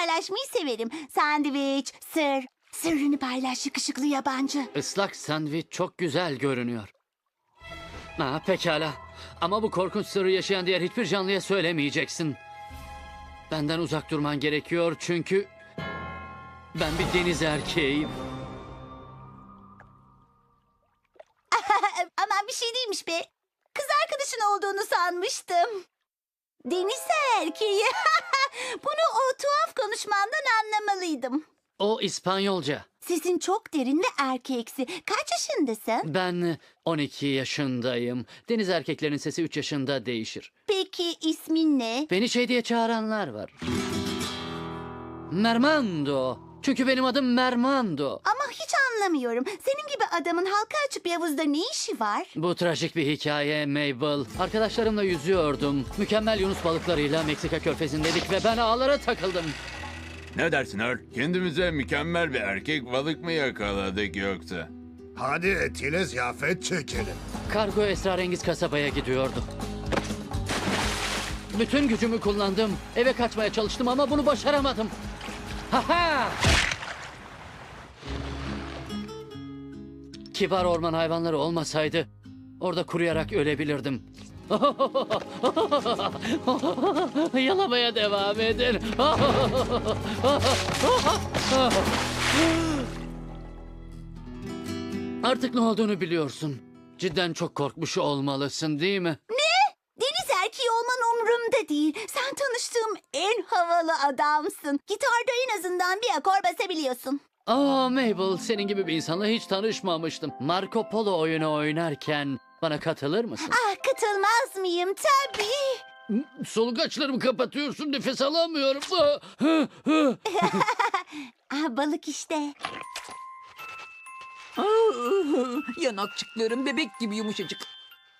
paylaşmayı severim. Sandviç, sır. Sırrını paylaş yakışıklı yabancı. Islak sandviç çok güzel görünüyor. Ha, pekala. Ama bu korkunç sırrı yaşayan diğer hiçbir canlıya söylemeyeceksin. Benden uzak durman gerekiyor çünkü... Ben bir deniz erkeğiyim. Aman bir şey değilmiş be. Kız arkadaşın olduğunu sanmıştım. Deniz erkeği. Bunu o konuşmandan anlamalıydım. O İspanyolca. Sesin çok derin ve erkeksi. Kaç yaşındasın? Ben 12 yaşındayım. Deniz erkeklerinin sesi 3 yaşında değişir. Peki ismin ne? Beni şey diye çağıranlar var. Mermando. Çünkü benim adım Mermando. Ama hiç anlamıyorum. Senin gibi adamın halka açık bir havuzda ne işi var? Bu trajik bir hikaye Mabel. Arkadaşlarımla yüzüyordum. Mükemmel yunus balıklarıyla Meksika körfezindeydik ve ben ağlara takıldım. Ne dersin Earl? Kendimize mükemmel bir erkek balık mı yakaladık yoksa? Hadi etiyle ziyafet çekelim. Kargo esrarengiz kasabaya gidiyordu. Bütün gücümü kullandım. Eve kaçmaya çalıştım ama bunu başaramadım. Ha Kibar orman hayvanları olmasaydı orada kuruyarak ölebilirdim. Yalamaya devam edin. Artık ne olduğunu biliyorsun. Cidden çok korkmuş olmalısın değil mi? Deniz erkeği olman umurumda değil. Sen tanıştığım en havalı adamsın. Gitarda en azından bir akor basabiliyorsun. Aa Mabel, senin gibi bir insanla hiç tanışmamıştım. Marco Polo oyunu oynarken bana katılır mısın? Ah katılmaz mıyım? Tabii. Solugaçlarımı kapatıyorsun, nefes alamıyorum. Ah balık işte. Yanakçıklarım bebek gibi yumuşacık.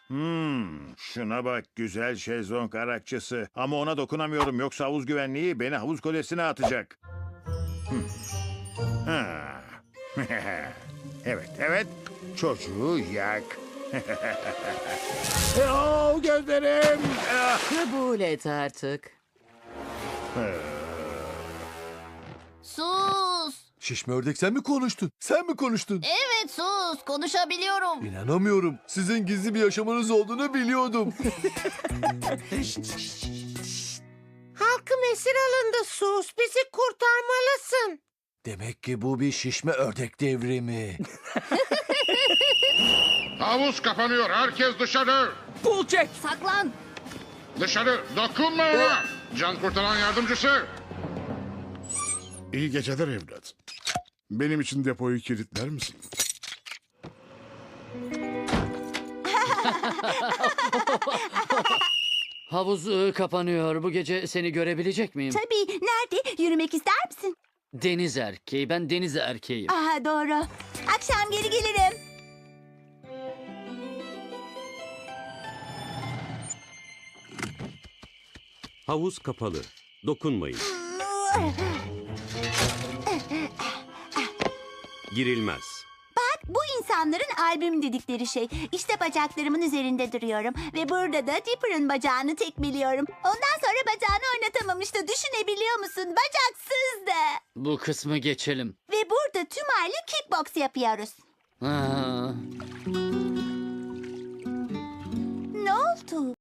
Hmm, şuna bak güzel şezlong arakçısı. Ama ona dokunamıyorum yoksa havuz güvenliği beni havuz kulesine atacak. Hmm. Ha. evet, evet. Çocuğu yak. Oh, gözlerim. Kabul et artık. Sus. Şişme ördek sen mi konuştun? Sen mi konuştun? Evet sus. Konuşabiliyorum. İnanamıyorum. Sizin gizli bir yaşamınız olduğunu biliyordum. Halkım esir alındı sus. Bizi kurtarmalısın. Demek ki bu bir şişme ördek devrimi. Havuz kapanıyor. Herkes dışarı. Pul çek. Saklan. Dışarı. Dokunma ona. Can kurtaran yardımcısı. İyi geceler evlat. Benim için depoyu kilitler misin? Havuz ıı, kapanıyor. Bu gece seni görebilecek miyim? Tabii. Nerede? Yürümek ister misin? Deniz erkeği. Ben deniz erkeğiyim. Ah doğru. Akşam geri gelirim. Havuz kapalı. Dokunmayın. Girilmez. Bak bu insanların albüm dedikleri şey. İşte bacaklarımın üzerinde duruyorum. Ve burada da Dipper'ın bacağını tekmeliyorum. Ondan sonra bacağını oynatamamıştı. Düşünebiliyor musun? Bacaksızdı. Bu kısmı geçelim. Ve burada tüm aile kickbox yapıyoruz. Ha. Ne oldu?